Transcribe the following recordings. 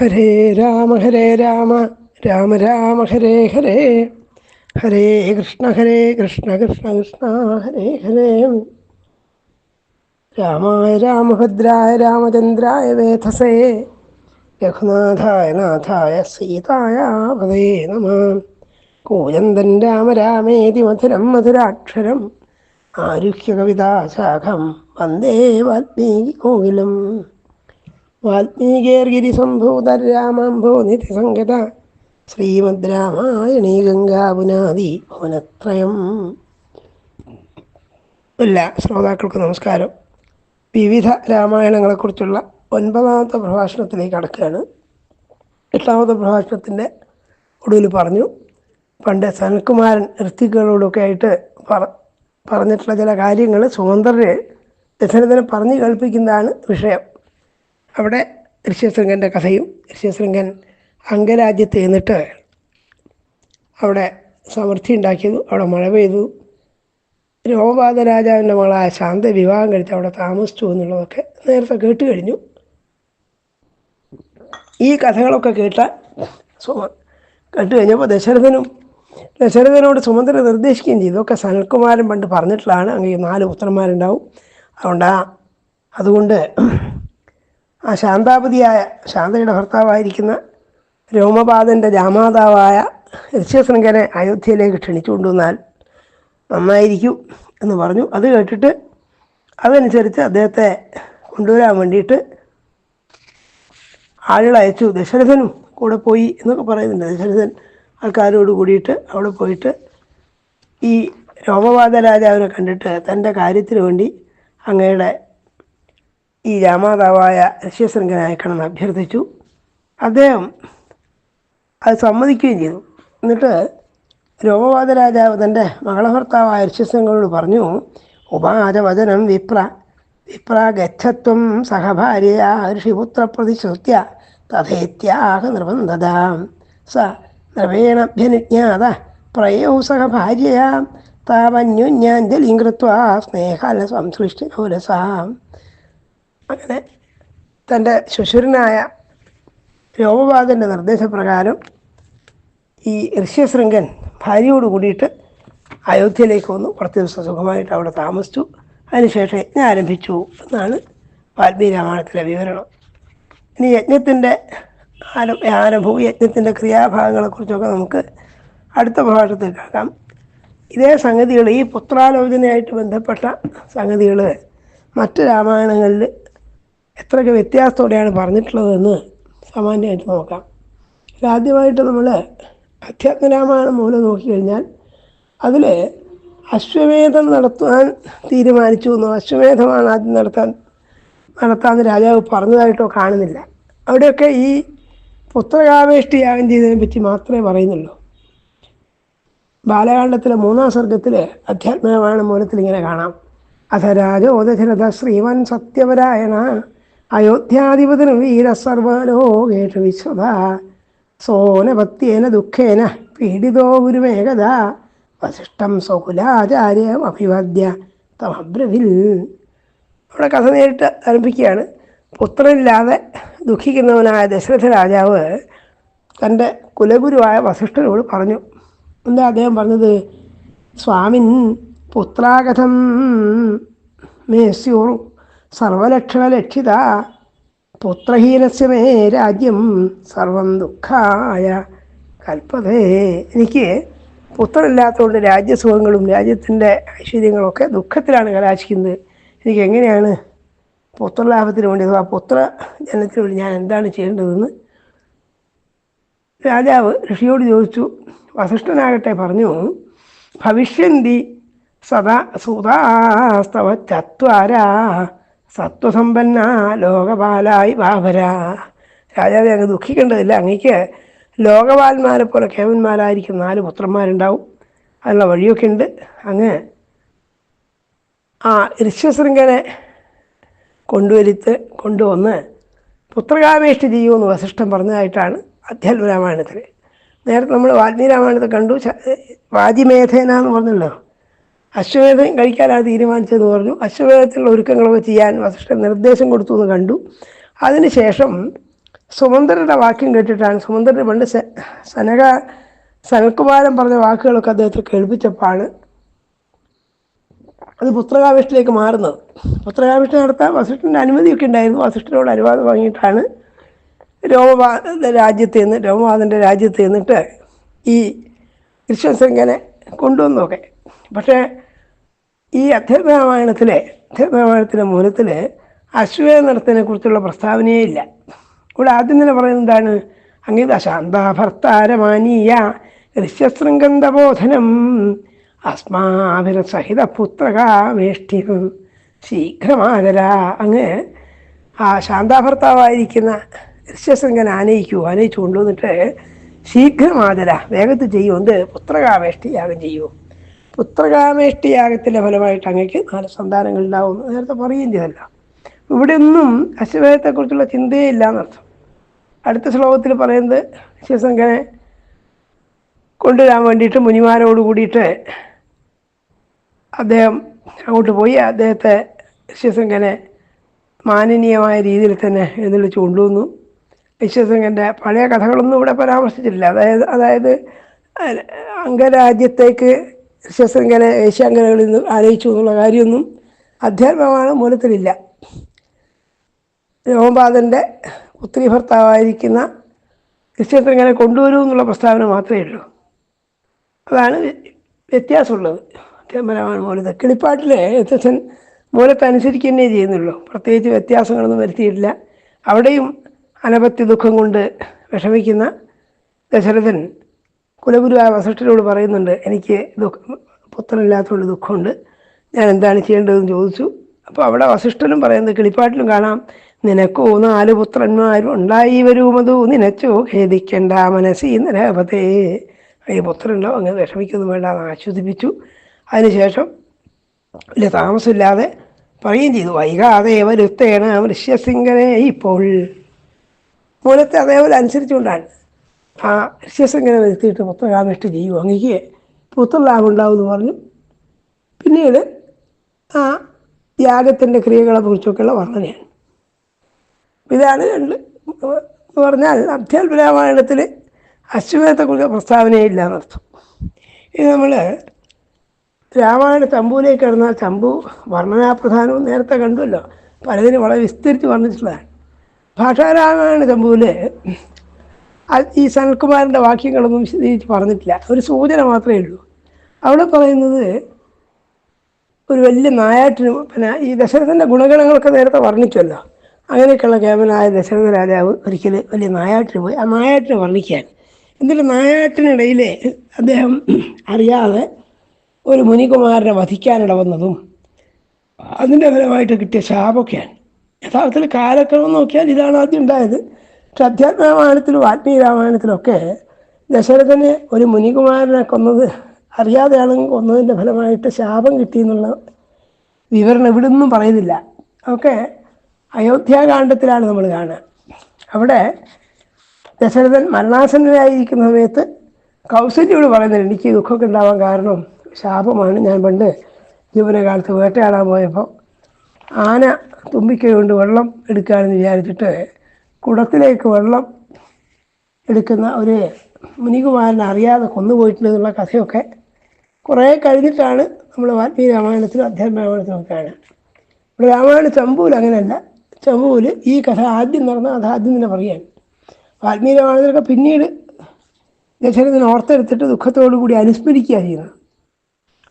ഹരേ രാമ ഹരേ രാമ രാമ രാമ ഹരേ ഹരേ. ഹരേ കൃഷ്ണ ഹരേ കൃഷ്ണ കൃഷ്ണ കൃഷ്ണ ഹരേ ഹരേ. രാമായ രാമഭദ്രായ രാമചന്ദ്രായ വേധസേ. രഘുനാഥായ നാഥായ സീതായ പദേ നമ. കൂജന്തൻ രാമ രാമേതി മധുരം മധുരാക്ഷരം. ആരുഹ്യ കവിതാശാഖം വന്ദേ വാൽമീകി കോകിലം. വാൽമീകേർഗിരിസംഭൂതരാമാംഭോ നിധിസംഗത ശ്രീമദ് രാമായണീ ഗംഗാപുനാദി ഭുവനത്രയം. എല്ലാ ശ്രോതാക്കൾക്ക് നമസ്കാരം. വിവിധ രാമായണങ്ങളെക്കുറിച്ചുള്ള ഒൻപതാമത്തെ പ്രഭാഷണത്തിലേക്ക് കടക്കുകയാണ്. എട്ടാമത്തെ പ്രഭാഷണത്തിന്റെ ഒടുവിൽ പറഞ്ഞു പണ്ട് സനൽകുമാരൻ ഋത്തികളോടൊക്കെ ആയിട്ട് പറ പറഞ്ഞിട്ടുള്ള ചില കാര്യങ്ങൾ സുമന്ത്രര് ദശരഥനെ പറഞ്ഞു കേൾപ്പിക്കുന്നതാണ് വിഷയം. അവിടെ ഋഷ്യശൃംഗന്റെ കഥയും ഋഷ്യശൃംഗൻ അംഗരാജ്യത്ത് ചെന്നിട്ട് അവിടെ സമൃദ്ധി ഉണ്ടാക്കിയതു അവിടെ മഴ പെയ്തു. രോമപാത രാജാവിന്റെ മകളായ ശാന്ത വിവാഹം കഴിച്ച് അവിടെ താമസിച്ചു എന്നുള്ളതൊക്കെ നേരത്തെ കേട്ട് കഴിഞ്ഞു. ഈ കഥകളൊക്കെ കേട്ട സുമ കേട്ട് കഴിഞ്ഞപ്പോൾ ദശരഥനും ദശരഥനോട് സുമന്ത്രൻ നിർദ്ദേശിക്കുകയും ചെയ്തു. ഒക്കെ സനൽകുമാരൻ പണ്ട് പറഞ്ഞിട്ടുള്ളതാണ്. അങ്ങനെ നാല് പുത്രന്മാരുണ്ടാവും. അതുകൊണ്ട് അതുകൊണ്ട് ആ ശാന്താപതിയായ ശാന്തയുടെ ഭർത്താവായിരിക്കുന്ന രോമപാദന്റെ ജാമാതാവായ ഋഷ്യശൃംഖനെ അയോധ്യയിലേക്ക് ക്ഷണിച്ചു കൊണ്ടുവന്നാൽ നന്നായിരിക്കും എന്ന് പറഞ്ഞു. അത് കേട്ടിട്ട് അതനുസരിച്ച് അദ്ദേഹത്തെ കൊണ്ടുവരാൻ വേണ്ടിയിട്ട് ആളുകളയച്ചു ദശരഥനും കൂടെ പോയി എന്നൊക്കെ പറയുന്നുണ്ട്. ദശരഥൻ ആൾക്കാരോട് കൂടിയിട്ട് അവിടെ പോയിട്ട് ഈ രോമപാത രാജാവിനെ കണ്ടിട്ട് തന്റെ കാര്യത്തിന് വേണ്ടി അങ്ങയുടെ ഈ രാമാതാവായ ഋഷ്യശൃംഖനെ അയക്കണമെന്ന് അഭ്യർത്ഥിച്ചു. അദ്ദേഹം അത് സമ്മതിക്കുകയും ചെയ്തു. എന്നിട്ട് രോമവാദ രാജാവ് തന്റെ മകളഭർത്താവായ ഋഷ്യശൃംഖനോട് പറഞ്ഞു ഉപാചവചനം വിപ്ര വിപ്ര ഗച്ഛത്വം സഹഭാര്യ ഋഷിപുത്ര പ്രതിശ്രുത്യ തഥേത്യാഹ നിർബന്ധത. സ നൃവേണഭ്യനുജ്ഞാത പ്രയോ സഹ ഭാര്യയാ താവന്യുന്യാഞ്ജലിം കൃത്വ സ്നേഹാല സംസൃഷ്ടി രസാം അങ്ങനെ തന്റെ ശുശുരനായ രോമപാദന്റെ നിർദ്ദേശപ്രകാരം ഈ ഋഷ്യശൃംഗൻ ഭാര്യയോട് കൂടിയിട്ട് അയോധ്യയിലേക്ക് വന്നു. കുറച്ച് ദിവസം സുഖമായിട്ട് അവിടെ താമസിച്ചു. അതിനുശേഷം യജ്ഞം ആരംഭിച്ചു എന്നാണ് വാൽമീകി രാമായണത്തിലെ വിവരണം. ഇനി യജ്ഞത്തിന്റെ ആരംഭവും യജ്ഞത്തിന്റെ ക്രിയാഭാഗങ്ങളെക്കുറിച്ചൊക്കെ നമുക്ക് അടുത്ത പ്രഭാഷണത്തിൽ കേൾക്കാം. ഇതേ സംഗതികൾ ഈ പുത്രാലോചനയായിട്ട് ബന്ധപ്പെട്ട സംഗതികൾ മറ്റ് രാമായണങ്ങളിൽ എത്രയൊക്കെ വ്യത്യാസത്തോടെയാണ് പറഞ്ഞിട്ടുള്ളതെന്ന് സാമാന്യമായിട്ട് നോക്കാം. ആദ്യമായിട്ട് നമ്മൾ അധ്യാത്മരാമായണം മൂലം നോക്കിക്കഴിഞ്ഞാൽ അതിൽ അശ്വമേധം നടത്താൻ തീരുമാനിച്ചു എന്നോ അശ്വമേധമാണ് ആദ്യം നടത്താൻ നടത്താമെന്ന് രാജാവ് പറഞ്ഞതായിട്ടോ കാണുന്നില്ല. അവിടെയൊക്കെ ഈ പുത്രകാവേഷ്ടി യാഗം ചെയ്തതിനെ പറ്റി മാത്രമേ പറയുന്നുള്ളൂ. ബാലകാണ്ഡത്തിലെ മൂന്നാം സർഗത്തിൽ അധ്യാത്മരാമായണ മൂലത്തിൽ ഇങ്ങനെ കാണാം. അഥ രാജോദശരഥ ശ്രീവൻ സത്യവരായണ അയോധ്യാധിപതിന് വീരസർവലോകേഷു വിശ്വത. സോനപത്യേന ദുഃഖേന പീഡിതോ ഗുരുമേകത. വസിഷ്ഠം സ്വകുലാചാര്യം അഭിവാദ്യ തമബ്രവിൽ. അവിടെ കഥ നേരിട്ട് ആരംഭിക്കുകയാണ്. പുത്രനില്ലാതെ ദുഃഖിക്കുന്നവനായ ദശരഥ രാജാവ് തന്റെ കുലഗുരുവായ വസിഷ്ഠനോട് പറഞ്ഞു എന്താ അദ്ദേഹം പറഞ്ഞത്? സ്വാമിൻ പുത്രാകഥം മേസ്യൂർ സർവലക്ഷണലക്ഷിത. പുത്രഹീനസ്യ മേ രാജ്യം സർവം ദുഃഖായ. കൽപ്പതേ എനിക്ക് പുത്രനില്ലാത്തതുകൊണ്ട് രാജ്യസുഖങ്ങളും രാജ്യത്തിന്റെ ഐശ്വര്യങ്ങളൊക്കെ ദുഃഖത്തിലാണ് കലാശിക്കുന്നത്. എനിക്ക് എങ്ങനെയാണ് പുത്രലാഭത്തിന് വേണ്ടി അഥവാ പുത്ര ജനത്തിന് വേണ്ടി ഞാൻ എന്താണ് ചെയ്യേണ്ടതെന്ന് രാജാവ് ഋഷിയോട് ചോദിച്ചു. വസിഷ്ഠനാകട്ടെ പറഞ്ഞു. ഭവിഷ്യന്തി സദാ സുതാസ്തവ ചത്വാര. സത്വസമ്പന്ന ലോകപാലായി ബാബര രാജാവ് അങ്ങ് ദുഃഖിക്കേണ്ടതില്ല. അങ്ങേക്ക് ലോകപാലന്മാരെ പോലെ കേവന്മാരായിരിക്കും നാല് പുത്രന്മാരുണ്ടാവും. അതിനുള്ള വഴിയൊക്കെ ഉണ്ട്. അങ്ങ് ആ ഋഷ്യശൃംഖനെ കൊണ്ടുവരുത്ത് കൊണ്ടുവന്ന് പുത്രകാമേഷ്ടി ചെയ്യുമെന്ന് വസിഷ്ഠം പറഞ്ഞതായിട്ടാണ് അധ്യാത്മ രാമായണത്തിൽ നേരത്തെ നമ്മൾ രാമായണത്തിൽ കണ്ടു. വാജിമേധേന എന്ന് പറഞ്ഞല്ലോ. അശ്വമേധം കഴിക്കാനാണ് തീരുമാനിച്ചതെന്ന് പറഞ്ഞു. അശ്വമേധത്തിലുള്ള ഒരുക്കങ്ങളൊക്കെ ചെയ്യാൻ വസിഷ്ഠൻ നിർദ്ദേശം കൊടുത്തു എന്ന് കണ്ടു. അതിനുശേഷം സുമന്ത്രരുടെ വാക്യം കേട്ടിട്ടാണ് സുമന്ത്രർ പണ്ട് സനക സനൽകുമാരൻ പറഞ്ഞ വാക്കുകളൊക്കെ അദ്ദേഹത്തെ കേൾപ്പിച്ചപ്പോഴാണ് അത് പുത്രകാവിഷ്ടിലേക്ക് മാറുന്നത്. പുത്രകാവിഷ്ടി നടത്താൻ വസിഷ്ഠന്റെ അനുമതിയൊക്കെ ഉണ്ടായിരുന്നു. വസിഷ്ഠനോട് അനുവാദം വാങ്ങിയിട്ടാണ് രോമപാദ രാജ്യത്ത് നിന്ന് രോമപാദന്റെ രാജ്യത്ത് നിന്നിട്ട് ഈ വിശ്വസംഗനെ കൊണ്ടുവന്നൊക്കെ പക്ഷേ ഈ അധ്യാത്മരാമായണത്തിലെ അധ്യാത്മരാമായണത്തിലെ മൂലത്തിൽ അശ്വമേധ കുറിച്ചുള്ള പ്രസ്താവനയേ ഇല്ല. ഇവിടെ ആദ്യം തന്നെ പറയുന്നത് എന്താണ്? അങ്ങനെ ശാന്ത ഭർത്താരമാനീയ ഋഷ്യശൃംഗന്ധബോധനം അസ്മാഭിരസഹിത പുത്രകാമേഷ്ഠ്യം ശീഘ്രമാകര അങ്ങ് ആ ശാന്താഭർത്താവായിരിക്കുന്ന ഋഷ്യശൃംഗൻ ആനയിക്കൂ ആനയിച്ചു കൊണ്ടുവന്നിട്ട് ശീഘ്രമാതര വേഗത്തിൽ ചെയ്യൂ എന്ത്? പുത്രകാമേഷ്ടി യാഗം ചെയ്യൂ. പുത്രകാമേഷ്ടി യാഗത്തിന്റെ ഫലമായിട്ട് അങ്ങക്ക് നാല് സന്താനങ്ങൾ ഉണ്ടാവും നേരത്തെ പറയുകയും ചെയ്തല്ല. ഇവിടെ ഒന്നും അശ്വമേധത്തെക്കുറിച്ചുള്ള ചിന്തയേ ഇല്ല എന്നർത്ഥം. അടുത്ത ശ്ലോകത്തിൽ പറയുന്നത് ശിവശങ്കനെ കൊണ്ടുവരാൻ വേണ്ടിയിട്ട് മുനിമാരോട് കൂടിയിട്ട് അദ്ദേഹം അങ്ങോട്ട് പോയി. അദ്ദേഹത്തെ ശിവശങ്കനെ മാനനീയമായ രീതിയിൽ തന്നെ എഴുന്നള്ളിച്ച് കൊണ്ടുവന്നു. വിശ്വസംഗന്റെ പഴയ കഥകളൊന്നും ഇവിടെ പരാമർശിച്ചിട്ടില്ല. അതായത് അതായത് അംഗരാജ്യത്തേക്ക് വിശ്വസംഗനെ ഏഷ്യാങ്കനകളിൽ നിന്ന് ആനയിച്ചു എന്നുള്ള കാര്യമൊന്നും അധ്യാത്മമാണ് മൂലത്തിലില്ല. രോമപാദന്റെ പുത്രി ഭർത്താവായിരിക്കുന്ന വിശ്വസംഗനെ കൊണ്ടുവരൂ എന്നുള്ള പ്രസ്താവന മാത്രമേ ഉള്ളൂ. അതാണ് വ്യ- വ്യത്യാസമുള്ളത്. അധ്യാത്മരാമായണ മൂലത്ത് കിളിപ്പാട്ടിലെ വ്യത്യസ്തൻ മൂലത്തെ അനുസരിക്കുക തന്നെ ചെയ്യുന്നുള്ളൂ. പ്രത്യേകിച്ച് വ്യത്യാസങ്ങളൊന്നും വരുത്തിയിട്ടില്ല. അവിടെയും അനപത്യ ദുഃഖം കൊണ്ട് വിഷമിക്കുന്ന ദശരഥൻ കുലഗുരുവായ വസിഷ്ഠരോട് പറയുന്നുണ്ട് എനിക്ക് പുത്രനില്ലാത്തതുകൊണ്ട് ദുഃഖമുണ്ട്. ഞാൻ എന്താണ് ചെയ്യേണ്ടതെന്ന് ചോദിച്ചു. അപ്പോൾ അവിടെ വസിഷ്ഠനും പറയുന്നത് കിളിപ്പാട്ടിലും കാണാം. നിനക്കോ നാല് പുത്രന്മാരും ഉണ്ടായി വരുമതോ നിനച്ചോ ഖേദിക്കണ്ട മനസ്സി നരപതേ. ഈ പുത്രനുണ്ടോ അങ്ങനെ വിഷമിക്കൊന്നും വേണ്ട എന്ന് ആശ്വസിപ്പിച്ചു. അതിനുശേഷം വലിയ താമസമില്ലാതെ പറയുകയും ചെയ്തു വൈകാതെ വരുത്തേണ ഋഷ്യസിംഗനെ ഇപ്പോൾ. മൂലത്തെ അതേപോലെ അനുസരിച്ചുകൊണ്ടാണ്. ആ ഋഷ്യസിംഗനെ വരുത്തിയിട്ട് പുത്രകാമിഷ്ടി ചെയ്യൂ. അങ്ങേക്ക് പുത്രലാഭം ഉണ്ടാവും എന്ന് പറഞ്ഞു. പിന്നീട് ആ യാഗത്തിന്റെ ക്രിയകളെ കുറിച്ചൊക്കെയുള്ള വർണനയാണ്. ഇതാണ് രണ്ട് എന്ന് പറഞ്ഞാൽ അധ്യാത്മ രാമായണത്തിൽ അശ്വമേധത്തെക്കുറിച്ച് പ്രസ്താവനയില്ല എന്നർത്ഥം ഇത് നമ്മൾ രാമായണ ചമ്പുവിലേക്ക് കിടന്നാൽ ചമ്പു വർണനാപ്രധാനവും നേരത്തെ കണ്ടുവല്ലോ. പലതിനും വളരെ വിസ്തരിച്ച് വർണിച്ചിട്ടുള്ളതാണ് ഭാഷാരാമായണ ചമ്പുവിൽ ഈ സനൽകുമാറിന്റെ വാക്യങ്ങളൊന്നും വിശദീകരിച്ച് പറഞ്ഞിട്ടില്ല. ഒരു സൂചന മാത്രമേ ഉള്ളൂ. അവിടെ പറയുന്നത് ഒരു വലിയ നായാട്ടിന് പിന്നെ ഈ ദശരഥന്റെ ഗുണഗണങ്ങളൊക്കെ നേരത്തെ വർണിച്ചല്ലോ. അങ്ങനെയൊക്കെയുള്ള കേവനായ ദശരഥ രാജാവ് ഒരിക്കൽ വലിയ നായാട്ടിന് പോയി. ആ നായാട്ടിനെ വർണിക്കാൻ. എന്നിട്ട് നായാട്ടിനിടയിൽ അദ്ദേഹം അറിയാതെ ഒരു മുനികുമാരനെ വധിക്കാനിട വന്നതും അതിന്റെ ഫലമായിട്ട് കിട്ടിയ ശാപമൊക്കെയാണ്. യഥാർത്ഥത്തിൽ കാലക്രമം നോക്കിയാൽ ഇതാണ് ആദ്യം ഉണ്ടായത്. പക്ഷെ അധ്യാത്മ രാമായണത്തിലും ആത്മീയ രാമായണത്തിലൊക്കെ ദശരഥന് ഒരു മുനികുമാരനെ കൊന്നത് അറിയാതെയാണ് കൊന്നതിന്റെ ഫലമായിട്ട് ശാപം കിട്ടിയെന്നുള്ള വിവരണം ഇവിടെ ഒന്നും പറയുന്നില്ല. ഒക്കെ അയോധ്യാകാന്ഡത്തിലാണ് നമ്മൾ കാണുക. അവിടെ ദശരഥൻ മരണാസന്നനായിരിക്കുന്ന സമയത്ത് കൗസല്യോട് പറയുന്നില്ല എനിക്ക് ദുഃഖമൊക്കെ ഉണ്ടാവാൻ കാരണം ശാപമാണ്. ഞാൻ പണ്ട് ജീവനകാലത്ത് വേട്ടയാടാൻ പോയപ്പോൾ ആന തുമ്പിക്കൈ വെള്ളം എടുക്കാമെന്ന് വിചാരിച്ചിട്ട് കുടത്തിലേക്ക് വെള്ളം എടുക്കുന്ന ഒരു മുനികുമാരനെ അറിയാതെ കൊന്നുപോയിട്ടുണ്ട് എന്നുള്ള കഥയൊക്കെ കുറേ കഴിഞ്ഞിട്ടാണ് നമ്മൾ വാൽമീകി രാമായണത്തിലും അധ്യാത്മ രാമായണത്തിലും കാണുക. ഇവിടെ രാമായണ ചമ്പൂൽ അങ്ങനെയല്ല. ചമ്പൂൽ ഈ കഥ ആദ്യം നടന്ന കഥ ആദ്യം തന്നെ പറയാണ് വാൽമീകി രാമായണത്തിലൊക്കെ പിന്നീട് ദശരഥന ഓർത്തെടുത്തിട്ട് ദുഃഖത്തോടു കൂടി അനുസ്മരിക്കുക ചെയ്യുന്നത്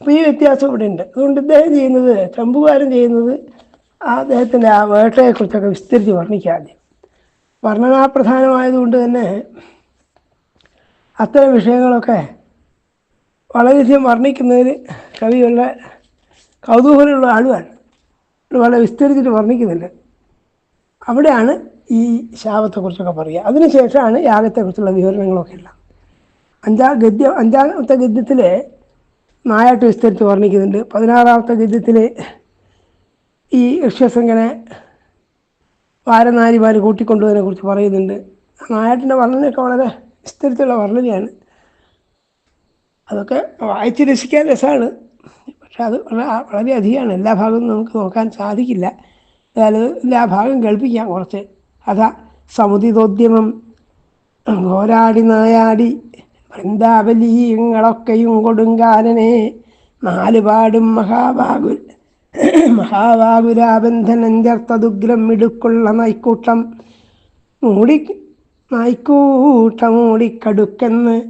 അപ്പോൾ ഈ വ്യത്യാസം ഇവിടെ ഉണ്ട്. അതുകൊണ്ട് ഇദ്ദേഹം ചെയ്യുന്നത് ചമ്പുകാരൻ ചെയ്യുന്നത് അദ്ദേഹത്തിന്റെ ആ വേട്ടയെക്കുറിച്ചൊക്കെ വിസ്തരിച്ച് വർണിക്കുക ആദ്യം. വർണനാപ്രധാനമായതുകൊണ്ട് തന്നെ അത്തരം വിഷയങ്ങളൊക്കെ വളരെയധികം വർണിക്കുന്നതിൽ കവി വളരെ കൗതൂഹലമുള്ള ആളുമാണ് വളരെ വിസ്തരിച്ചിട്ട് വർണിക്കുന്നുണ്ട്. അവിടെയാണ് ഈ ശാപത്തെക്കുറിച്ചൊക്കെ പറയുക. അതിനുശേഷമാണ് യാഗത്തെക്കുറിച്ചുള്ള വിവരണങ്ങളൊക്കെ ഉള്ളത് അഞ്ചാം ഗദ്യം അഞ്ചാമത്തെ ഗദ്യത്തിൽ നായാട്ട് വിസ്തരിച്ച് വർണിക്കുന്നുണ്ട്. പതിനാറാമത്തെ ഗദ്യത്തിൽ ഈ യക്ഷസംഗനെ വാരനാരിമാർ കൂട്ടിക്കൊണ്ടുവതിനെ കുറിച്ച് പറയുന്നുണ്ട്. നായാട്ടിന്റെ വർണനയൊക്കെ വളരെ വിസ്തരിച്ചുള്ള വർണനയാണ്. അതൊക്കെ വായിച്ച് രസിക്കാൻ രസമാണ്. പക്ഷെ അത് വളരെ അധികമാണ് എല്ലാ ഭാഗവും നമുക്ക് നോക്കാൻ സാധിക്കില്ല. അതായത് എല്ലാ ഭാഗം കേൾപ്പിക്കാം കുറച്ച്. അതാ സമുദിതോദ്യമം ഘോരാടി നായാടി വൃന്ദാവലീങ്ങളൊക്കെയും കൊടുങ്കാലനെ നാലുപാടും മഹാബാഗു മഹാബാഗുരാബന്ധനഞ്ചർത്തതുഗ്രം മിടുക്കുള്ള നായ്ക്കൂട്ടം മൂടി നായ്ക്കൂട്ടം മൂടിക്കടുക്കെന്ന്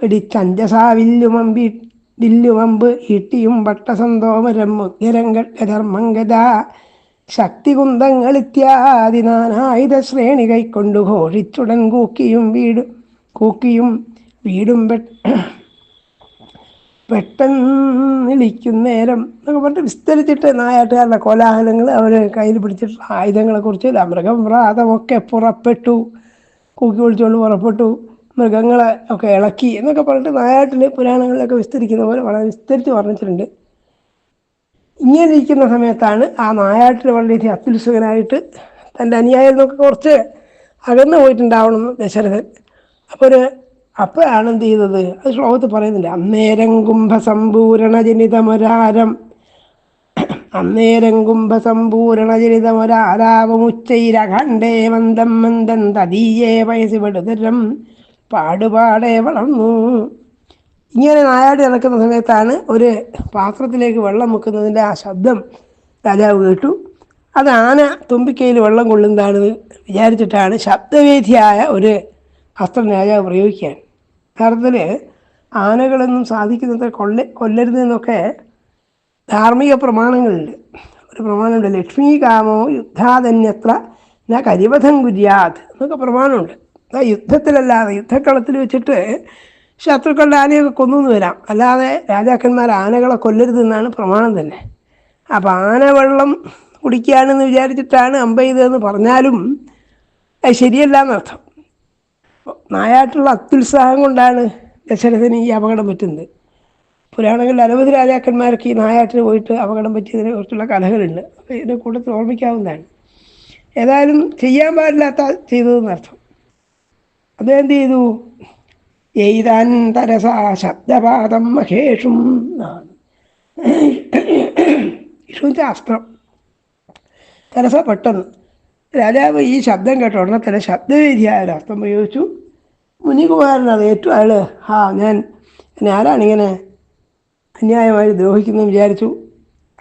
വെടിച്ചഞ്ചസാവില്ലുമമ്പി വില്ലുമമ്പ് ഈട്ടിയും പട്ടസന്തോമരം മുഗ്ഗരംഗധർമ്മംഗത ശക്തികുന്തങ്ങൾ ഇത്യാദി നാനായുധ ശ്രേണി കൈക്കൊണ്ടു ഘോഷിച്ചുടൻ കൂക്കിയും വീട് കൂക്കിയും വീടും പെ പെട്ടെന്നിളിക്കുന്നേരം എന്നൊക്കെ പറഞ്ഞിട്ട് വിസ്തരിച്ചിട്ട് നായാട്ടുകാരുടെ കോലാഹലങ്ങൾ അവർ കയ്യിൽ പിടിച്ചിട്ടുള്ള ആയുധങ്ങളെക്കുറിച്ച് മൃഗം വ്രാതമൊക്കെ പുറപ്പെട്ടു കൂക്കി വിളിച്ചുകൊണ്ട് പുറപ്പെട്ടു മൃഗങ്ങളെ ഒക്കെ ഇളക്കി എന്നൊക്കെ പറഞ്ഞിട്ട് നായാട്ടിൽ പുരാണങ്ങളിലൊക്കെ വിസ്തരിക്കുന്ന പോലെ വളരെ വിസ്തരിച്ച് പറഞ്ഞിട്ടുണ്ട് ഇങ്ങനെ ഇരിക്കുന്ന സമയത്താണ് ആ നായാട്ടിൽ വളരെയധികം അത്യുത്സുകനായിട്ട് തന്റെ അനുയായിൽ നിന്നൊക്കെ കുറച്ച് അകന്നു പോയിട്ടുണ്ടാവണം ദശരഥൻ. അപ്പോൾ ഒരു അപ്പോഴാണ് എന്ത് ചെയ്തത്? അത് ശ്ലോകത്ത് പറയുന്നില്ല അന്നേരം കുംഭസമ്പൂരണ ജനിതമൊരാരം അന്നേരം കുംഭസമ്പൂരണ ജനിതമൊരാരാവമുച്ചൈരഖണ്ഡേ മന്ദം മന്ദം തതീയേ വയസ്സി പെടുതരം പാടുപാടെ വളർന്നു. ഇങ്ങനെ നായാടി നടക്കുന്ന സമയത്താണ് ഒരു പാത്രത്തിലേക്ക് വെള്ളം മുക്കുന്നതിന്റെ ആ ശബ്ദം രാജാവ് കേട്ടു. അത് ആന തുമ്പിക്കയിൽ വെള്ളം കൊള്ളുന്നതാണെന്ന് വിചാരിച്ചിട്ടാണ് ശബ്ദവേദിയായ ഒരു അസ്ത്രം രാജാവ് പ്രയോഗിക്കാൻ. യഥാർത്ഥത്തിൽ ആനകളൊന്നും സാധിക്കുന്നത് കൊല്ല കൊല്ലരുതെന്നൊക്കെ ധാർമ്മിക പ്രമാണങ്ങളുണ്ട്. ഒരു പ്രമാണമുണ്ട്. ലക്ഷ്മി കാമോ യുദ്ധാതന്യത്ര ന കരിവധം കുര്യാത് എന്നൊക്കെ പ്രമാണമുണ്ട്. ആ യുദ്ധത്തിലല്ലാതെ യുദ്ധക്കളത്തിൽ വെച്ചിട്ട് ശത്രുക്കളുടെ ആനയൊക്കെ കൊന്നു വരാം. അല്ലാതെ രാജാക്കന്മാർ ആനകളെ കൊല്ലരുതെന്നാണ് പ്രമാണം തന്നെ. അപ്പോൾ ആന വെള്ളം കുടിക്കുകയാണെന്ന് വിചാരിച്ചിട്ടാണ് അമ്പ ചെയ്തതെന്ന് പറഞ്ഞാലും അത് ശരിയല്ല എന്നർത്ഥം. നായാട്ടുള്ള അത്യുത്സാഹം കൊണ്ടാണ് ദശരഥന് ഈ അപകടം പറ്റുന്നത്. പുരാണങ്ങളിൽ അനവധി രാജാക്കന്മാർക്ക് ഈ നായാട്ടിന് പോയിട്ട് അപകടം പറ്റിയതിനെ കുറിച്ചുള്ള കഥകളുണ്ട്. അപ്പോൾ ഇതിന്റെ കൂട്ടത്തിൽ ഓർമ്മിക്കാവുന്നതാണ്. ഏതായാലും ചെയ്യാൻ പാടില്ലാത്ത ചെയ്തതെന്നർത്ഥം എന്ത് ചെയ്തു? എയ്താൻ തരസാ ശബ്ദപാദം മഹേഷും വിഷുവിന്റെ അസ്ത്രം. തരസ പെട്ടെന്ന്. രാജാവ് ഈ ശബ്ദം കേട്ട ഉടനെ തന്നെ ശബ്ദവേദിയായ ഒരു അസ്ത്രം പ്രയോഗിച്ചു മുനികുമാരൻ അത് ഏറ്റവും അയാൾ ആ ഞാൻ എന്നെ ആരാണിങ്ങനെ അന്യായമായി ദ്രോഹിക്കുന്നു വിചാരിച്ചു?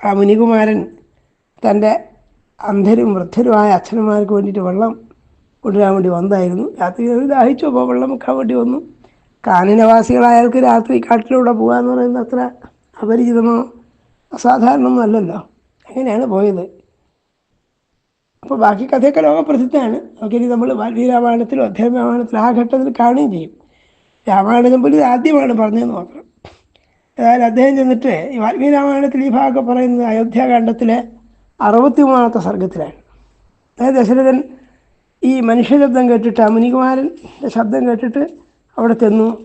ആ മുനികുമാരൻ തന്റെ അന്ധരും വൃദ്ധരുമായ അച്ഛനമാർക്ക് വേണ്ടിയിട്ട് വെള്ളം കൊണ്ടുവരാൻ വേണ്ടി വന്നതായിരുന്നു. രാത്രി ദാഹിച്ചു അപ്പോൾ വെള്ളം വെക്കാൻ വേണ്ടി വന്നു. കാനനവാസികളായവർക്ക് രാത്രി കാട്ടിലൂടെ പോകാമെന്ന് പറയുന്നത് അത്ര അപരിചിതമോ അസാധാരണമൊന്നും അല്ലല്ലോ. അങ്ങനെയാണ് പോയത്? അപ്പോൾ ബാക്കി കഥയൊക്കെ ലോകപ്രസിദ്ധമാണ്. നമുക്കിനി നമ്മൾ വാൽമീകി രാമായണത്തിലും അദ്ദേഹം രാമായണത്തിലും ആ ഘട്ടത്തിൽ കാണുകയും ചെയ്യും. രാമായണം പോലും ആദ്യമാണ് പറഞ്ഞതെന്ന് മാത്രം. ഏതായാലും അദ്ദേഹം ചെന്നിട്ട് ഈ വാൽമീകി രാമായണത്തിൽ ഈ ഭാഗമൊക്കെ പറയുന്നത് അയോധ്യാകാന്ഡത്തിലെ അറുപത്തി മൂന്നാമത്തെ സർഗത്തിലാണ്. അതായത് ദശരഥൻ ഈ മനുഷ്യ ശബ്ദം കേട്ടിട്ട് ആ മുനികുമാരന്റെ ശബ്ദം കേട്ടിട്ട് അവിടെ ചെന്നു.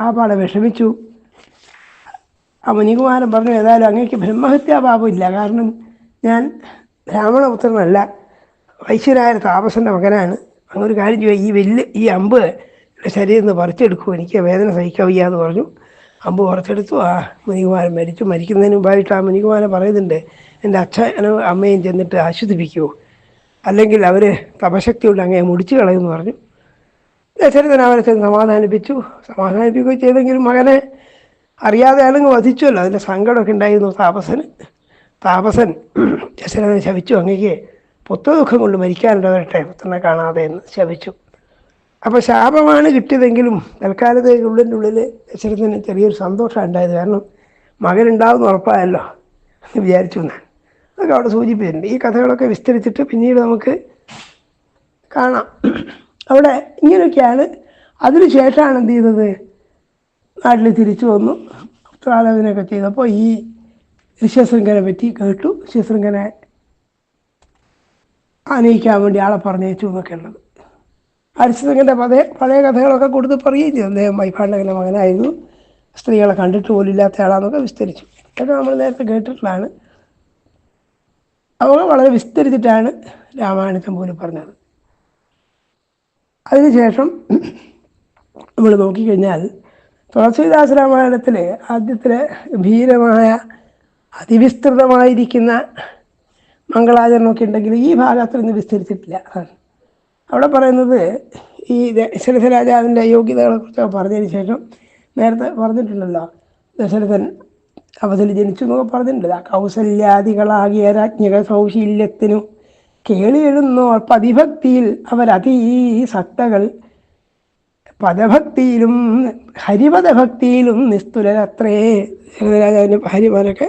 ആ പാടെ വിഷമിച്ചു. ആ മുനികുമാരൻ പറഞ്ഞു ഏതായാലും അങ്ങേക്ക് ബ്രഹ്മഹത്യാ പാപമില്ല കാരണം ഞാൻ ബ്രാഹ്മണപുത്രനല്ല വൈശ്വരായ താപസന്റെ മകനാണ്. ഒരു കാര്യം ചെയ്യുക ഈ വലിയ ഈ അമ്പ് ശരീരത്തിൽ നിന്ന് പറിച്ചെടുക്കൂ. എനിക്ക് വേദന സഹിക്കാൻ വയ്യ എന്ന് പറഞ്ഞു. അമ്പ് പറിച്ചെടുത്തു. ആ മുനികുമാരൻ മരിച്ചു. മരിക്കുന്നതിന് മുമ്പായിട്ട് ആ മുനികുമാരൻ പറയുന്നുണ്ട് എന്റെ അച്ഛനും അമ്മയും ചെന്നിട്ട് ആശ്വസിപ്പിക്കുമോ അല്ലെങ്കിൽ അവർ തപശക്തി കൊണ്ട് അങ്ങനെ മുടിച്ചു കളയുമെന്ന് പറഞ്ഞു. ദശരഥൻ അവരെ ചെന്ന് സമാധാനിപ്പിച്ചു. സമാധാനിപ്പിക്കുകയും ചെയ്തെങ്കിലും മകനെ അറിയാതെ ആണെങ്കിൽ വധിച്ചുവല്ലോ. അതിന്റെ സങ്കടമൊക്കെ ഉണ്ടായിരുന്നു താപസന്. താപസൻ ദശരഥൻ ശപിച്ചു അങ്ങേക്ക് പുത്രദുഃഖം കൊണ്ട് മരിക്കാനുണ്ടവരട്ടെ പുത്രനെ കാണാതെ എന്ന് ശപിച്ചു അപ്പോൾ ശാപമാണ് കിട്ടിയതെങ്കിലും തൽക്കാലത്തേക്ക് ഉള്ളിന്റെ ഉള്ളിൽ ദശരഥന് ചെറിയൊരു സന്തോഷം ഉണ്ടായത് കാരണം മകനുണ്ടാവുമെന്ന് ഉറപ്പായല്ലോ എന്ന് വിചാരിച്ചു ഞാൻ. അതൊക്കെ അവിടെ സൂചിപ്പിച്ചിട്ടുണ്ട്. ഈ കഥകളൊക്കെ വിസ്തരിച്ചിട്ട് പിന്നീട് നമുക്ക് കാണാം. അവിടെ ഇങ്ങനെയൊക്കെയാണ്. അതിന് ശേഷമാണ് എന്ത് ചെയ്തത്? നാട്ടിൽ തിരിച്ചു വന്നു. ഉത്രാലോചനയൊക്കെ ചെയ്തപ്പോൾ ഈ ഋഷ്യശൃംഖനെ പറ്റി കേട്ടു. ഋഷ്യശൃംഖനെ ആനയിക്കാൻ വേണ്ടി ആളെ പറഞ്ഞയച്ചു എന്നൊക്കെ ഉള്ളത്. ഹരിശൃംഖന്റെ പഴയ പഴയ കഥകളൊക്കെ കൊടുത്ത് പറയുകയും ചെയ്തു. അദ്ദേഹം വൈഫാണ്ടകന്റെ മകനായിരുന്നു. സ്ത്രീകളെ കണ്ടിട്ട് പോലും ഇല്ലാത്ത ആളാന്നൊക്കെ വിസ്തരിച്ചു. ഇതൊക്കെ നമ്മൾ നേരത്തെ കേട്ടിട്ടുള്ളതാണ്. അവ വളരെ വിസ്തരിച്ചിട്ടാണ് രാമായണത്തെ പോലും പറഞ്ഞത്. അതിനുശേഷം നമ്മൾ നോക്കിക്കഴിഞ്ഞാൽ തുളസീദാസ് രാമായണത്തിലെ ആദ്യത്തിലെ ഗംഭീരമായ അതിവിസ്തൃതമായിരിക്കുന്ന മംഗളാചരണമൊക്കെ ഉണ്ടെങ്കിൽ ഈ ഭാഗത്തിൽ നിന്ന് വിസ്തരിച്ചിട്ടില്ല. അവിടെ പറയുന്നത് ഈ ദശരഥ രാജാവിന്റെ യോഗ്യതകളെ കുറിച്ചൊക്കെ പറഞ്ഞതിന് ശേഷം നേരത്തെ പറഞ്ഞിട്ടുണ്ടല്ലോ. ദശരഥൻ അവധിൽ ജനിച്ചു എന്നൊക്കെ പറഞ്ഞിട്ടുണ്ട് കൗസല്യാദികളാകിയ രാജ്ഞിക സൗശീല്യത്തിനു കേളിയെഴുന്നോർ പതിഭക്തിയിൽ അവരതീ സത്തകൾ പദഭക്തിയിലും ഹരിപദഭക്തിയിലും നിസ്തുലരത്രേ. രാജാവിന്റെ ഭാര്യമാരൊക്കെ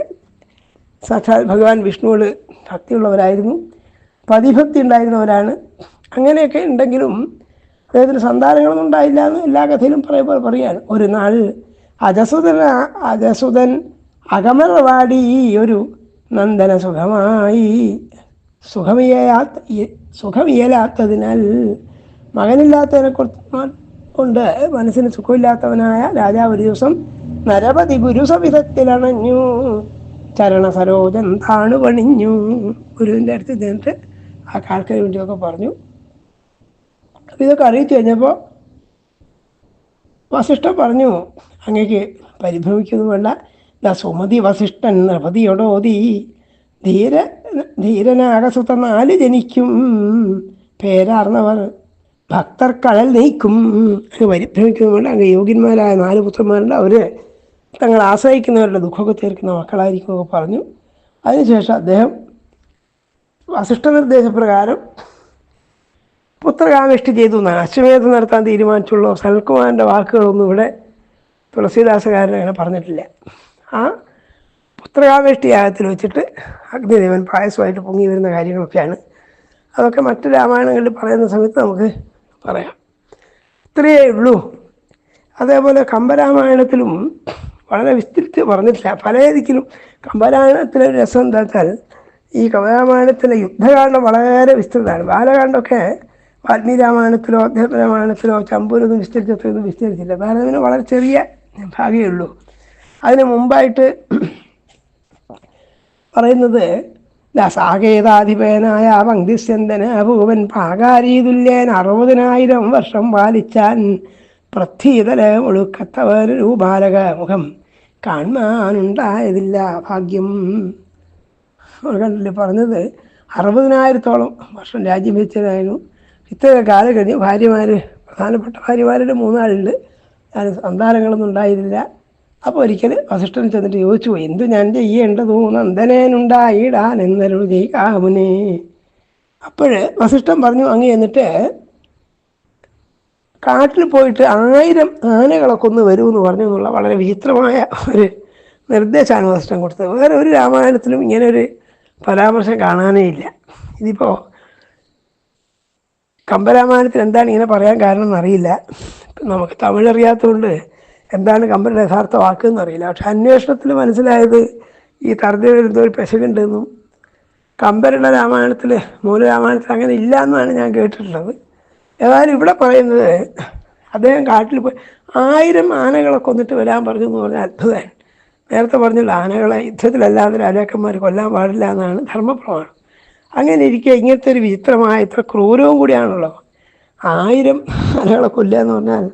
സാക്ഷാത് ഭഗവാൻ വിഷ്ണുവോട് ഭക്തിയുള്ളവരായിരുന്നു. പതിഭക്തി ഉണ്ടായിരുന്നവരാണ് അങ്ങനെയൊക്കെ ഉണ്ടെങ്കിലും അദ്ദേഹത്തിന് സന്താനങ്ങളൊന്നും ഉണ്ടായില്ല എന്ന് എല്ലാ കഥയിലും പറയുമ്പോൾ പറയാണ് ഒരു നാൾ അജസുതൻ അജസുതൻ അകമറവാടി ഒരു നന്ദന സുഖമായി. സുഖമിയലാത്ത സുഖമിയലാത്തതിനാൽ മകനില്ലാത്തതിനെ കുറിച്ച് കൊണ്ട് മനസ്സിന് സുഖമില്ലാത്തവനായ രാജാവ് ഒരു ദിവസം നരപതി ഗുരുസവിധത്തിലണഞ്ഞു ചരണ സരോജൻ താണു പണിഞ്ഞു ഗുരുവിന്റെ അടുത്ത് നിന്നിട്ട് ആ കാൽക്കരി വേണ്ടിയൊക്കെ പറഞ്ഞു. അപ്പോൾ ഇതൊക്കെ അറിയിച്ചു കഴിഞ്ഞപ്പോൾ വസിഷ്ഠ പറഞ്ഞു അങ്ങേക്ക് പരിഭ്രമിക്കുന്നു വേണ്ട. ദാ സുമതി വസിഷ്ഠൻ നൃപതിയോടോതി ധീര ധീരനാകസുത്ത നാല് ജനിക്കും. പേരാർന്നവർ ഭക്തർ കഴൽ നീക്കും അങ്ങ് പരിഭ്രമിക്കുന്നു വേണ്ട. അങ്ങ് യോഗ്യന്മാരായ നാല് പുത്രന്മാരുണ്ട്. അവർ തങ്ങൾ ആശ്രയിക്കുന്നവരുടെ ദുഃഖമൊക്കെ തീർക്കുന്ന മക്കളായിരിക്കുമൊക്കെ പറഞ്ഞു. അതിനുശേഷം അദ്ദേഹം വസിഷ്ഠ നിർദ്ദേശപ്രകാരം പുത്രകാമിഷ്ടി ചെയ്തു. എന്നാണ് അശ്വമേധം നടത്താൻ തീരുമാനിച്ചുള്ളൂ. സനൽകുമാറിന്റെ വാക്കുകളൊന്നും ഇവിടെ തുളസീദാസകാരൻ അങ്ങനെ പറഞ്ഞിട്ടില്ല. ആ പുത്രകാമിഷ്ടി യാഗത്തിൽ വെച്ചിട്ട് അഗ്നിദേവൻ പായസമായിട്ട് പൊങ്ങി വരുന്ന കാര്യങ്ങളൊക്കെയാണ്. അതൊക്കെ മറ്റു രാമായണങ്ങളിൽ പറയുന്ന സമയത്ത് നമുക്ക് പറയാം. ഇത്രയേ ഉള്ളൂ. അതേപോലെ കമ്പരാമായണത്തിലും വളരെ വിസ്തരിച്ച് പറഞ്ഞിട്ടില്ല. പല ദിക്കിലും കമ്പരാമായണത്തിലെ ഒരു രസം എന്താ വെച്ചാൽ ഈ കമ്പരാമായണത്തിലെ യുദ്ധകാണ്ഡം വളരെ വിസ്തൃതമാണ്. ബാലകാണ്ഡമൊക്കെ വാൽമീകി രാമായണത്തിലോ അധ്യാത്മ രാമായണത്തിലോ ചമ്പൂരൊന്നും വിസ്തരിച്ചത്രയൊന്നും വിസ്തരിച്ചില്ല ഭാരതത്തിന് വളരെ ചെറിയ ഭാഗമേ ഉള്ളൂ. അതിന് മുമ്പായിട്ട് പറയുന്നത് ദസാകേതാധിപനായ പങ്ക്തിസ്യന്തന ഭൂവൻ പാകാരീതുല്യൻ അറുപതിനായിരം വർഷം പാലിച്ചാൻ പ്രഥീതല ഒഴുക്കത്തവൻ രൂപാലക മുഖം കാണാനുണ്ടായതില്ല ഭാഗ്യം. കണ്ടില്ലേ പറഞ്ഞത് അറുപതിനായിരത്തോളം വർഷം രാജ്യം വെച്ചതായിരുന്നു. ഇത്ര കാലം കഴിഞ്ഞ് ഭാര്യമാർ പ്രധാനപ്പെട്ട ഭാര്യമാരുടെ മൂന്നാളുണ്ട് ഞാൻ സന്താനങ്ങളൊന്നും ഉണ്ടായിരുന്നില്ല അപ്പോൾ ഒരിക്കൽ വസിഷ്ഠൻ ചെന്നിട്ട് ചോദിച്ചു എന്തു ഞാൻ ചെയ്യേണ്ടതു? നന്ദനേനുണ്ടായിടാൻ എന്നൊരു ജയിക്കാമുനെ അപ്പോൾ വസിഷ്ഠൻ പറഞ്ഞു അങ്ങ് എന്നിട്ട് കാട്ടിൽ പോയിട്ട് ആയിരം ആനകളെ കൊന്ന് വരൂ എന്ന് പറഞ്ഞു എന്നുള്ള വളരെ വിചിത്രമായ ഒരു നിർദ്ദേശമാണ് വസിഷ്ഠൻ കൊടുത്തത്. വേറെ ഒരു രാമായണത്തിലും ഇങ്ങനെ ഒരു പരാമർശം കാണാനേ ഇല്ല. ഇതിപ്പോൾ കമ്പരാമായണത്തിൽ എന്താണ് ഇങ്ങനെ പറയാൻ കാരണം എന്നറിയില്ല. നമുക്ക് തമിഴ് അറിയാത്തതുകൊണ്ട് എന്താണ് കമ്പനിയുടെ യഥാർത്ഥ വാക്കെന്ന് അറിയില്ല പക്ഷെ അന്വേഷണത്തിൽ മനസ്സിലായത് ഈ തറുതി ഒരു പെശകുണ്ടെന്നും കമ്പരുടെ രാമായണത്തിൽ മൂലരാമായണത്തിൽ അങ്ങനെ ഇല്ല എന്നാണ് ഞാൻ കേട്ടിട്ടുള്ളത്. ഏതായാലും ഇവിടെ പറയുന്നത് അദ്ദേഹം കാട്ടിൽ പോയി. ആയിരം ആനകളെ കൊന്നിട്ട് വരാൻ പറഞ്ഞു എന്ന് പറഞ്ഞാൽ അത്ഭുതമാണ് നേരത്തെ പറഞ്ഞുള്ള ആനകളെ യുദ്ധത്തിലല്ലാതെ രാജാക്കന്മാർ കൊല്ലാൻ പാടില്ല എന്നാണ് ധർമ്മപ്രമാണം. അങ്ങനെ ഇരിക്കുക ഇങ്ങനത്തെ ഒരു വിചിത്രമായ ഇത്ര ക്രൂരവും കൂടിയാണല്ലോ. ആയിരം ആനകളെ കൊല്ലുക എന്ന് പറഞ്ഞാൽ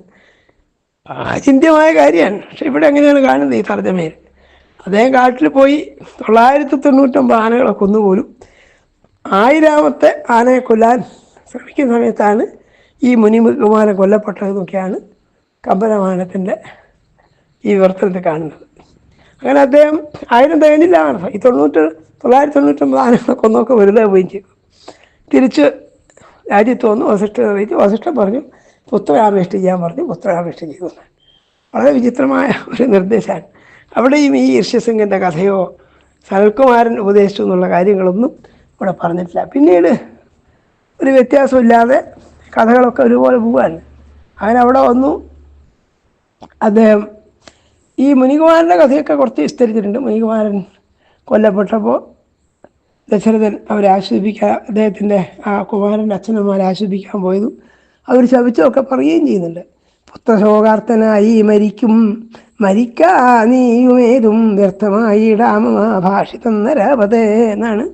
ആചിന്യമായ കാര്യമാണ്. പക്ഷെ ഇവിടെ എങ്ങനെയാണ് കാണുന്നത് ഈ തർജമയിൽ? അദ്ദേഹം കാട്ടിൽ പോയി തൊള്ളായിരത്തി തൊണ്ണൂറ്റൊമ്പത് ആനകളെ കൊന്നുപോലും. ആയിരാമത്തെ ആനയെ കൊല്ലാൻ ശ്രമിക്കുന്ന സമയത്താണ് ഈ മുനികുമാരൻ കൊല്ലപ്പെട്ടതെന്നൊക്കെയാണ് കമ്പനമാനത്തിന്റെ ഈ വിവർത്തനത്തിൽ കാണുന്നത്. അങ്ങനെ അദ്ദേഹം ആയിരം തികഞ്ഞില്ലാണ് ഈ തൊണ്ണൂറ്റ് തൊള്ളായിരത്തി തൊണ്ണൂറ്റൊമ്പത് ആനകളെ കൊന്നൊക്കെ വെറുതെ പോവുകയും ചെയ്തു. തിരിച്ച് രാജ്യത്ത് വന്നു വസിഷ്ഠ അറിയിച്ചു വസിഷ്ഠ പറഞ്ഞു പുത്രകാമേഷ്ടി ചെയ്യാൻ പറഞ്ഞു പുത്രകാമേഷ്ടി ചെയ്തു വളരെ വിചിത്രമായ ഒരു നിർദ്ദേശമാണ്. അവിടെയും ഈ ഋഷ്യസിംഗിന്റെ കഥയോ സനൽകുമാരൻ ഉപദേശിച്ചു എന്നുള്ള കാര്യങ്ങളൊന്നും ഇവിടെ പറഞ്ഞിട്ടില്ല. പിന്നീട് ഒരു വ്യത്യാസമില്ലാതെ കഥകളൊക്കെ ഒരുപോലെ പോവാണ് അങ്ങനെ അവിടെ വന്നു. അദ്ദേഹം ഈ മുനികുമാരന്റെ കഥയൊക്കെ കുറച്ച് വിസ്തരിച്ചിട്ടുണ്ട്. മുനികുമാരൻ കൊല്ലപ്പെട്ടപ്പോൾ ദശരഥൻ അവരെ ആശ്വസിപ്പിക്കാൻ അദ്ദേഹത്തിന്റെ ആ കുമാരന്റെ അച്ഛനമ്മമാരെ ആശ്വസിപ്പിക്കാൻ പോയതും. അവർ ശപിച്ചതൊക്കെ പറയുകയും ചെയ്യുന്നുണ്ട്. പുത്രശോകാർത്ഥനായി മരിക്കും മരിക്കാ നീയുമേതും വ്യർത്ഥമായി ഭാഷിതം നരപതേ എന്നാണ്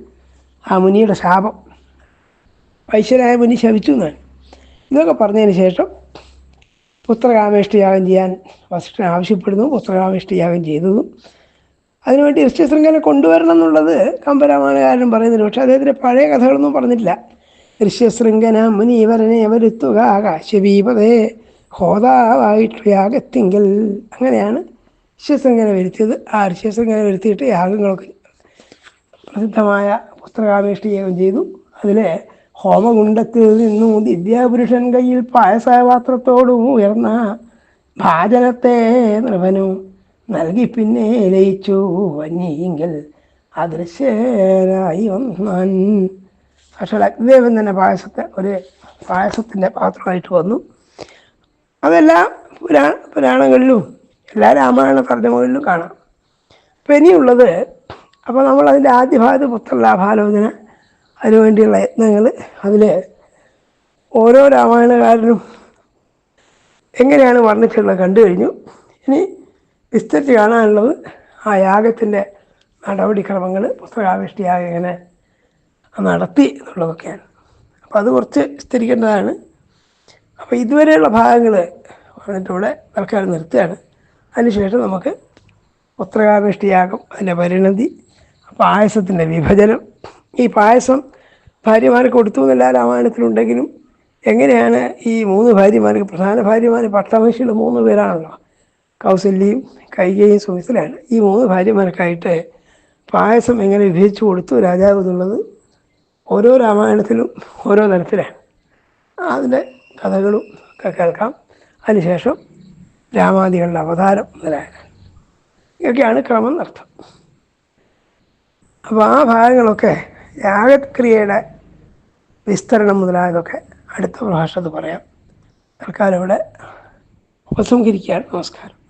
ആ മുനിയുടെ ശാപം. വൈശ്വരായ മുനി ശപിച്ചു എന്നാണ്. ഇതൊക്കെ പറഞ്ഞതിന് ശേഷം പുത്രകാമേഷ്ടിയാഗം ചെയ്യാൻ വസിഷ്ഠൻ ആവശ്യപ്പെടുന്നു. പുത്രകാമേഷ്ടിയാഗം ചെയ്തതും അതിനുവേണ്ടി ഋഷ്യശൃംഖല കൊണ്ടുവരണം എന്നുള്ളത് കമ്പരാമായണകാരൻ പറയുന്നില്ല പക്ഷെ അദ്ദേഹത്തിന്റെ പഴയ കഥകളൊന്നും പറഞ്ഞിട്ടില്ല. ഋഷ്യശൃംഖന മുനീവരനെ വരുത്തുക കാശ്യപീപതേ ഹോതാവായിട്ട് യാഗത്തിങ്കൽ അങ്ങനെയാണ് ഋഷ്യശൃംഖല വരുത്തിയത്. ആ ഋഷ്യശൃംഖല വരുത്തിയിട്ട് യാഗങ്ങളൊക്കെ പ്രസിദ്ധമായ യാഗം ചെയ്തു. അതിലെ ഹോമകുണ്ടത്തിൽ നിന്നും ദിവ്യാപുരുഷൻ കയ്യിൽ പായസപാത്രത്തോടും ഉയർന്ന ഭാജനത്തെ നൃപനു നൽകി പിന്നെ ലയിച്ചു. വന്നിയെങ്കിൽ അദൃശ്യനായി വന്നാൻ. പക്ഷേ അഗ്നിദേവൻ തന്നെ പായസത്തെ ഒരു പായസത്തിന്റെ പാത്രമായിട്ട് വന്നു. അതെല്ലാം പുരാ പുരാണങ്ങളിലും എല്ലാ രാമായണ തർജമകളിലും കാണാം. അപ്പം ഇനിയുള്ളത് അപ്പോൾ നമ്മൾ അതിന്റെ ആദ്യ ഭാഗത്ത് പുത്രലാഭാലോചന അതിനുവേണ്ടിയുള്ള യത്നങ്ങൾ അതിൽ ഓരോ രാമായണകാരനും എങ്ങനെയാണ് വർണിച്ചുള്ളത് കണ്ടു കഴിഞ്ഞു. ഇനി വിസ്തരിച്ച് കാണാനുള്ളത് ആ യാഗത്തിന്റെ നടപടിക്രമങ്ങൾ പുസ്തകാവിഷ്ടിയാഗം എങ്ങനെ നടത്തി എന്നുള്ളതൊക്കെയാണ്. അപ്പോൾ അത് കുറച്ച് വിസ്തരിക്കേണ്ടതാണ്. അപ്പോൾ ഇതുവരെയുള്ള ഭാഗങ്ങൾ പറഞ്ഞിട്ടിവിടെ തൽക്കാലം നിർത്തുകയാണ്. അതിനുശേഷം നമുക്ക് പുസ്തകാവിഷ്ടിയാകും അതിന്റെ പരിണതി പായസത്തിന്റെ വിഭജനം ഈ പായസം ഭാര്യമാർക്ക് കൊടുത്തു എന്നല്ല രാമായണത്തിലുണ്ടെങ്കിലും എങ്ങനെയാണ് ഈ മൂന്ന് ഭാര്യമാർക്ക് പ്രധാന ഭാര്യമാർ പട്ടമഹിഷികൾ മൂന്ന് പേരാണല്ലോ കൗസല്യയും കൈകയും സുമിത്രയാണ്. ഈ മൂന്ന് ഭാര്യമാർക്കായിട്ട് പായസം എങ്ങനെ വിഭജിച്ചു കൊടുത്തു രാജാവ് എന്നുള്ളത് ഓരോ രാമായണത്തിലും ഓരോ തരത്തിലാണ്. അതിന്റെ കഥകളും ഒക്കെ കേൾക്കാം. അതിനുശേഷം രാമാദികളുടെ അവതാരം മുതലായ ഇതൊക്കെയാണ് ക്രമം നടത്തം അപ്പോൾ ആ ഭാഗങ്ങളൊക്കെ യാഗക്രിയയുടെ വിസ്തരണം മുതലായതൊക്കെ അടുത്ത പ്രഭാഷണത്തിൽ പറയാം. തൽക്കാലം ഇവിടെ ഉപസംഹരിക്കുകയാണ്. നമസ്കാരം.